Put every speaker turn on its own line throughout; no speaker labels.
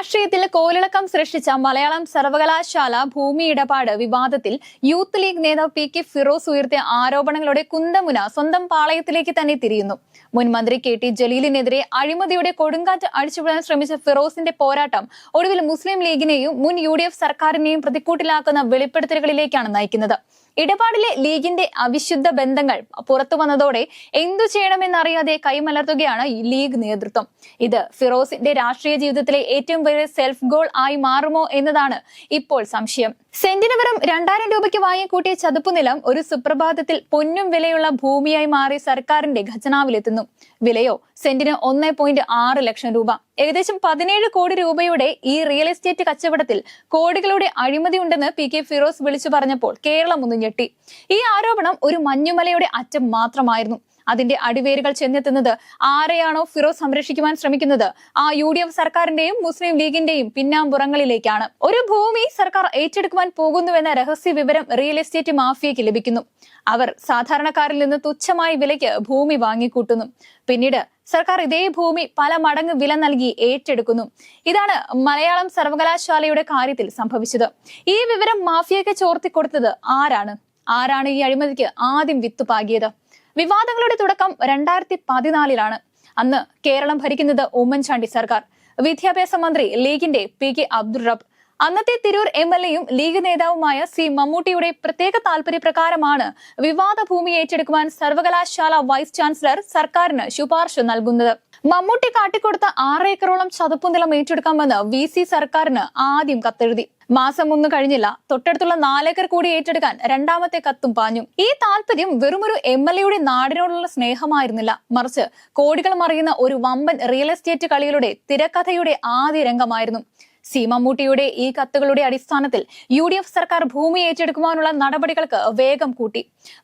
രാഷ്ട്രീയത്തിൽ കോലിളക്കം സൃഷ്ടിച്ച മലയാളം സർവകലാശാല ഭൂമി ഇടപാട് വിവാദത്തിൽ യൂത്ത് ലീഗ് നേതാവ് പി കെ ഫിറോസ് ഉയർത്തിയ ആരോപണങ്ങളുടെ കുന്തമുന സ്വന്തം പാളയത്തിലേക്ക് തന്നെ തിരിയുന്നു. മുൻ മന്ത്രി കെ ടി ജലീലിനെതിരെ അഴിമതിയുടെ കൊടുങ്കാറ്റ് അടിച്ചുവിടാൻ ശ്രമിച്ച ഫിറോസിന്റെ പോരാട്ടം ഒടുവിൽ മുസ്ലിം ലീഗിനെയും മുൻ യു സർക്കാരിനെയും പ്രതിക്കൂട്ടിലാക്കുന്ന വെളിപ്പെടുത്തലുകളിലേക്കാണ് നയിക്കുന്നത്. ഇടപാടിലെ ലീഗിന്റെ അവിശുദ്ധ ബന്ധങ്ങൾ പുറത്തു വന്നതോടെ എന്തു ചെയ്യണമെന്നറിയാതെ കൈമലർത്തുകയാണ് ലീഗ് നേതൃത്വം. ഇത് ഫിറോസിന്റെ രാഷ്ട്രീയ ജീവിതത്തിലെ ഏറ്റവും വലിയ സെൽഫ് ഗോൾ ആയി മാറുമോ എന്നതാണ് ഇപ്പോൾ സംശയം. സെന്റിന് വെറും രണ്ടായിരം രൂപയ്ക്ക് വാങ്ങിക്കൂട്ടിയ ചതുപ്പ് നിലം ഒരു സുപ്രഭാതത്തിൽ പൊന്നും വിലയുള്ള ഭൂമിയായി മാറി സർക്കാരിന്റെ ഖജനാവിലെത്തുന്നു. വിലയോ സെന്റിന് ഒന്ന് പോയിന്റ് ആറ് ലക്ഷം രൂപ. ഏകദേശം പതിനേഴ് കോടി രൂപയുടെ ഈ റിയൽ എസ്റ്റേറ്റ് കച്ചവടത്തിൽ കോടികളുടെ അഴിമതി ഉണ്ടെന്ന് പി കെ ഫിറോസ് വിളിച്ചു പറഞ്ഞപ്പോൾ കേരളം ഒന്ന് ഞെട്ടി. ഈ ആരോപണം ഒരു മഞ്ഞുമലയുടെ അറ്റം മാത്രമായിരുന്നു. അതിന്റെ അടിവേരുകൾ ചെന്നെത്തുന്നത് ആരെയാണോ ഫിറോസ് സംരക്ഷിക്കുവാൻ ശ്രമിക്കുന്നത്? ആ യു ഡി എഫ് സർക്കാരിന്റെയും മുസ്ലിം ലീഗിന്റെയും പിന്നാമ്പുറങ്ങളിലേക്കാണ്. ഒരു ഭൂമി സർക്കാർ ഏറ്റെടുക്കുവാൻ പോകുന്നുവെന്ന രഹസ്യ വിവരം റിയൽ എസ്റ്റേറ്റ് മാഫിയയ്ക്ക് ലഭിക്കുന്നു. അവർ സാധാരണക്കാരിൽ നിന്ന് തുച്ഛമായ വിലയ്ക്ക് ഭൂമി വാങ്ങിക്കൂട്ടുന്നു. പിന്നീട് സർക്കാർ ഇതേ ഭൂമി പല മടങ്ങ് വില നൽകി ഏറ്റെടുക്കുന്നു. ഇതാണ് മലയാളം സർവകലാശാലയുടെ കാര്യത്തിൽ സംഭവിച്ചത്. ഈ വിവരം മാഫിയയ്ക്ക് ചോർത്തിക്കൊടുത്തത് ആരാണ്? ആരാണ് ഈ അഴിമതിക്ക് ആദ്യം വിത്ത് പാകിയത്? വിവാദങ്ങളുടെ തുടക്കം രണ്ടായിരത്തി പതിനാലിലാണ് അന്ന് കേരളം ഭരിക്കുന്നത് ഉമ്മൻചാണ്ടി സർക്കാർ. വിദ്യാഭ്യാസ മന്ത്രി ലീഗിന്റെ പി കെ അബ്ദുൾ റബ് അന്നത്തെ തിരൂർ എം എൽ എയും ലീഗ് നേതാവുമായ സി മമ്മൂട്ടിയുടെ പ്രത്യേക താല്പര്യപ്രകാരമാണ് വിവാദ ഭൂമി ഏറ്റെടുക്കുവാൻ സർവകലാശാല വൈസ് ചാൻസലർ സർക്കാരിന് ശുപാർശ നൽകുന്നത്. മമ്മൂട്ടി കാട്ടിക്കൊടുത്ത ആറ് ഏക്കറോളം ചതുപ്പു നിലം ഏറ്റെടുക്കാമെന്ന് വി സി സർക്കാരിന് ആദ്യം കത്തെഴുതി. മാസം ഒന്ന് കഴിഞ്ഞില്ല. തൊട്ടടുത്തുള്ള നാലേക്കർ കൂടി ഏറ്റെടുക്കാൻ രണ്ടാമത്തെ കത്തും പാഞ്ഞു. ഈ താല്പര്യം വെറുമൊരു എം എൽ എയുടെ നാടിനോടുള്ള സ്നേഹമായിരുന്നില്ല. മറിച്ച് കോടികൾ മറിയുന്ന ഒരു വമ്പൻ റിയൽ എസ്റ്റേറ്റ് കളികളുടെ തിരക്കഥയുടെ ആദ്യ രംഗമായിരുന്നു. സി മമ്മൂട്ടിയുടെ ഈ കത്തുകളുടെ അടിസ്ഥാനത്തിൽ യു ഡി എഫ് സർക്കാർ ഭൂമി ഏറ്റെടുക്കുവാനുള്ള നടപടികൾക്ക് വേഗം കൂട്ടി.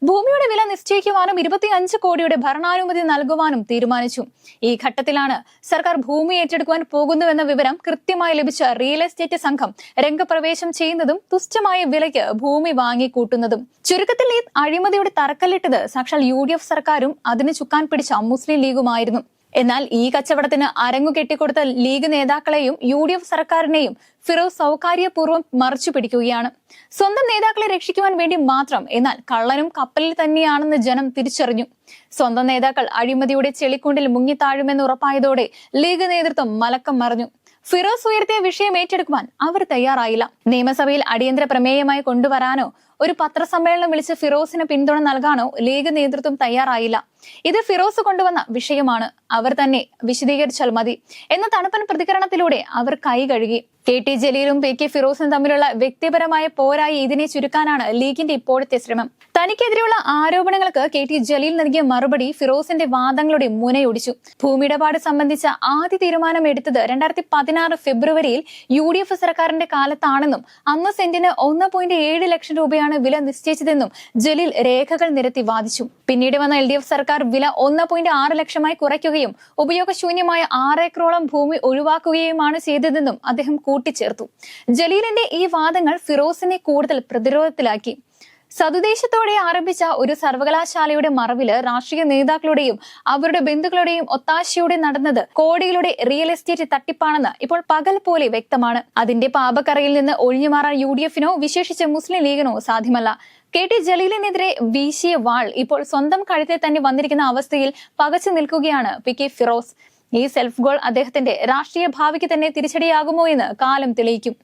ഭൂമിയുടെ വില നിശ്ചയിക്കുവാനും ഇരുപത്തിയഞ്ച് കോടിയുടെ ഭരണാനുമതി നൽകുവാനും തീരുമാനിച്ചു. ഈ ഘട്ടത്തിലാണ് സർക്കാർ ഭൂമി ഏറ്റെടുക്കുവാൻ പോകുന്നുവെന്ന വിവരം കൃത്യമായി ലഭിച്ച റിയൽ എസ്റ്റേറ്റ് സംഘം രംഗപ്രവേശം ചെയ്യുന്നതും തുച്ഛമായ വിലയ്ക്ക് ഭൂമി വാങ്ങിക്കൂട്ടുന്നതും. ചുരുക്കത്തിൽ ഈ അഴിമതിയുടെ തറക്കല്ലിട്ടത് സാക്ഷാൽ യു സർക്കാരും അതിന് ചുക്കാൻ പിടിച്ച മുസ്ലിം ലീഗുമായിരുന്നു. എന്നാൽ ഈ കച്ചവടത്തിന് അരങ്ങു കെട്ടിക്കൊടുത്ത ലീഗ് നേതാക്കളെയും യു ഡി എഫ് സർക്കാരിനെയും ഫിറോസ് സൗകാര്യപൂർവം മറിച്ചു പിടിക്കുകയാണ്. സ്വന്തം നേതാക്കളെ രക്ഷിക്കുവാൻ വേണ്ടി മാത്രം എന്നാൽ കള്ളനും കപ്പലിൽ തന്നെയാണെന്ന് ജനം തിരിച്ചറിഞ്ഞു. സ്വന്തം നേതാക്കൾ അഴിമതിയുടെ ചെളിക്കുണ്ടിൽ മുങ്ങിത്താഴുമെന്ന് ഉറപ്പായതോടെ ലീഗ് നേതൃത്വം മലക്കം മറിഞ്ഞു. ഫിറോസ് ഉയർത്തിയ വിഷയം ഏറ്റെടുക്കുവാൻ അവർ തയ്യാറായില്ല. നിയമസഭയിൽ അടിയന്തര പ്രമേയമായി കൊണ്ടുവരാനോ ഒരു പത്രസമ്മേളനം വിളിച്ച് ഫിറോസിന് പിന്തുണ നൽകാനോ ലീഗ് നേതൃത്വം തയ്യാറായില്ല. ഇത് ഫിറോസ് കൊണ്ടുവന്ന വിഷയമാണ്. അവർ തന്നെ വിശദീകരിച്ചാൽ മതി. എന്ന തണുപ്പൻ പ്രതികരണത്തിലൂടെ അവർ കൈ കഴുകി. കെ ടി ജലീലും പി കെ ഫിറോസും തമ്മിലുള്ള വ്യക്തിപരമായ പോരായി ഇതിനെ ചുരുക്കാനാണ് ലീഗിന്റെ ഇപ്പോഴത്തെ ശ്രമം. തനിക്കെതിരെയുള്ള ആരോപണങ്ങൾക്ക് കെ ടി ജലീൽ നൽകിയ മറുപടി ഫിറോസിന്റെ വാദങ്ങളുടെ മുനയൊടിച്ചു. ഭൂമിയിടപാട് സംബന്ധിച്ച ആദ്യ തീരുമാനം എടുത്തത് രണ്ടായിരത്തി പതിനാറ് ഫെബ്രുവരിയിൽ യു ഡി എഫ് സർക്കാരിന്റെ കാലത്താണെന്നും അന്ന് സെന്റിന് ഒന്ന് പോയിന്റ് ഏഴ് ലക്ഷം രൂപയാണ് വില നിശ്ചയിച്ചതെന്നും ജലീൽ രേഖകൾ നിരത്തി വാദിച്ചു. പിന്നീട് വന്ന എൽ ഡി എഫ് സർക്കാർ വില ഒന്ന് പോയിന്റ് ആറ് ലക്ഷമായി കുറയ്ക്കുകയും ഉപയോഗശൂന്യമായ ആറേക്കറോളം ഭൂമി ഒഴിവാക്കുകയുമാണ് ചെയ്തതെന്നും അദ്ദേഹം കൂട്ടിച്ചേർത്തു. ജലീലിന്റെ ഈ വാദങ്ങൾ ഫിറോസിനെ കൂടുതൽ പ്രതിരോധത്തിലാക്കി. സതുദേശത്തോടെ ആരംഭിച്ച ഒരു സർവകലാശാലയുടെ മറവിൽ രാഷ്ട്രീയ നേതാക്കളുടെയും അവരുടെ ബന്ധുക്കളുടെയും ഒത്താശയോടെ നടന്നത് കോടികളുടെ റിയൽ എസ്റ്റേറ്റ് തട്ടിപ്പാണെന്ന് ഇപ്പോൾ പകൽ പോലെ വ്യക്തമാണ്. അതിന്റെ പാപക്കറയിൽ നിന്ന് ഒഴിഞ്ഞുമാറാൻ യു ഡി എഫിനോ വിശേഷിച്ച് മുസ്ലിം ലീഗിനോ സാധ്യമല്ല. കെ ടി ജലീലിനെതിരെ വീശിയ വാൾ ഇപ്പോൾ സ്വന്തം കഴുത്തിൽ തന്നെ വന്നിരിക്കുന്ന അവസ്ഥയിൽ പകച്ചു നിൽക്കുകയാണ് പി കെ ഫിറോസ്. ഈ സെൽഫ് ഗോൾ അദ്ദേഹത്തിന്റെ രാഷ്ട്രീയ ഭാവിക്ക് തന്നെ തിരിച്ചടിയാകുമോ എന്ന് കാലം തെളിയിക്കും.